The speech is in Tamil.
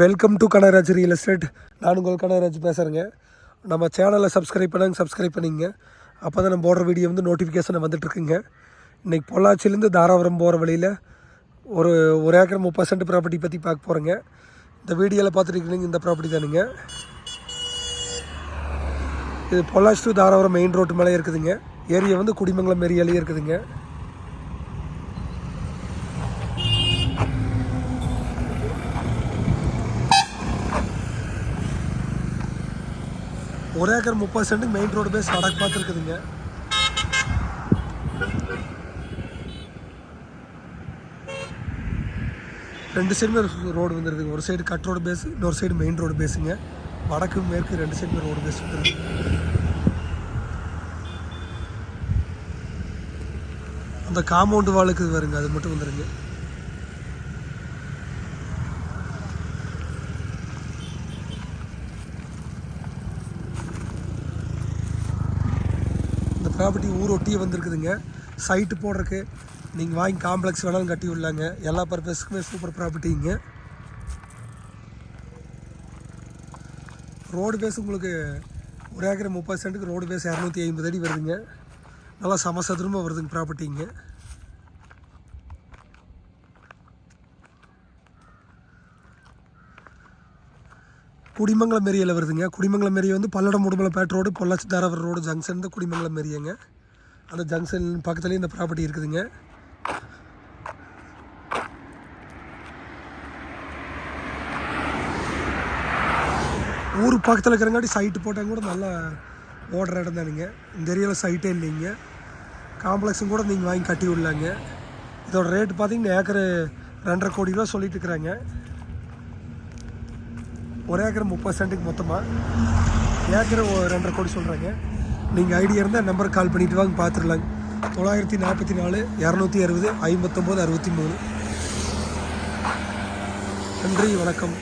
Welcome to Kanagaraj real estate நான் உங்கள் கனகராஜ் பேசுகிறேங்க நம்ம சேனலை சப்ஸ்கிரைப் பண்ணாங்க சப்ஸ்கிரைப் பண்ணிங்க. அப்போ தான் நம்ம போடுற வீடியோ வந்து நோட்டிஃபிகேஷன் வந்துட்டுருக்குங்க இன்றைக்கி பொள்ளாச்சிலேருந்து தாராபுரம் போகிற வழியில் ஒரு ஒரு ஏக்கர் முப்பது சென்ட் ப்ராப்பர்ட்டி பற்றி பார்க்க போகிறேங்க இந்த வீடியோவில் பார்த்துருக்கீங்க இந்த ப்ராப்பர்ட்டி தானுங்க. இது Pollachi to Dharapuram main road மேலே இருக்குதுங்க. ஏரியா வந்து குடிமங்கலம் ஏரியாலேயே இருக்குதுங்க. ஒரு ஏக்கர் முப்பது சென்ட் மெயின் ரோடு பேஸ் வடக்கு பார்த்துருக்குதுங்க. ரெண்டு சைடுமே ரோடு வந்துருதுங்க. ஒரு சைடு கட் ரோடு பேஸ் இன்னொரு சைடு மெயின் ரோடு பேஸுங்க வடக்கு மேற்கு ரெண்டு சைடுமே ரோடு பேஸ் வந்துருக்கு அந்த காம்பவுண்டு வாளுக்கு வருங்க அது மட்டும் வந்துருங்க. ப்ராப்பர்ட்டி ஊர் ஒட்டியே வந்திருக்குதுங்க. சைட்டு போடுறதுக்கு நீங்கள் வாங்கி காம்ப்ளெக்ஸ் வேணாலும் கட்டி விடலாங்க. எல்லா பர்பஸ்க்குமே சூப்பர் ப்ராப்பர்ட்டிங்க ரோடு பேஸ் உங்களுக்கு ஒரு ஏக்கர் முப்பது சென்ட்டுக்கு ரோடு பேஸ் இரநூத்தி ஐம்பது அடி வருதுங்க. நல்லா சமசதுரமாக வருதுங்க ப்ராப்பர்ட்டிங்க குடிமங்கலம் ஏரியாவில் வருதுங்க. குடிமங்கலம் ஏரியா வந்து Palladam Udumalpet road Pollachi Dharapuram road junction தான் குடிமங்கலம் ஏரியாங்க அந்த ஜங்ஷன் பக்கத்துலேயும் இந்த ப்ராப்பர்ட்டி இருக்குதுங்க. ஊர் பக்கத்தில் இருக்கிறங்காட்டி சைட்டு போட்டாங்க கூட நல்லா ஓடுற இடம் தானுங்க. இந்த ஏரியாவில் சைட்டே இல்லைங்க. காம்ப்ளெக்ஸும் கூட நீங்கள் வாங்கி கட்டி விடலாங்க. இதோட ரேட்டு பார்த்தீங்கன்னா ஏக்கரு ரெண்டரை கோடி ரூபா சொல்லிட்டு இருக்கிறாங்க. ஒரு ஏக்கர் முப்பது சென்ட்டுக்கு மொத்தமாக ஏக்கர் ரெண்டரை கோடி சொல்கிறாங்க நீங்கள் ஐடியா இருந்தால் நம்பருக்கு கால் பண்ணிட்டு வாங்க பார்த்துடலாங்க தொள்ளாயிரத்தி நாற்பத்தி நாலு இரநூத்தி அறுபது ஐம்பத்தொம்போது அறுபத்தி மூணு. நன்றி வணக்கம்.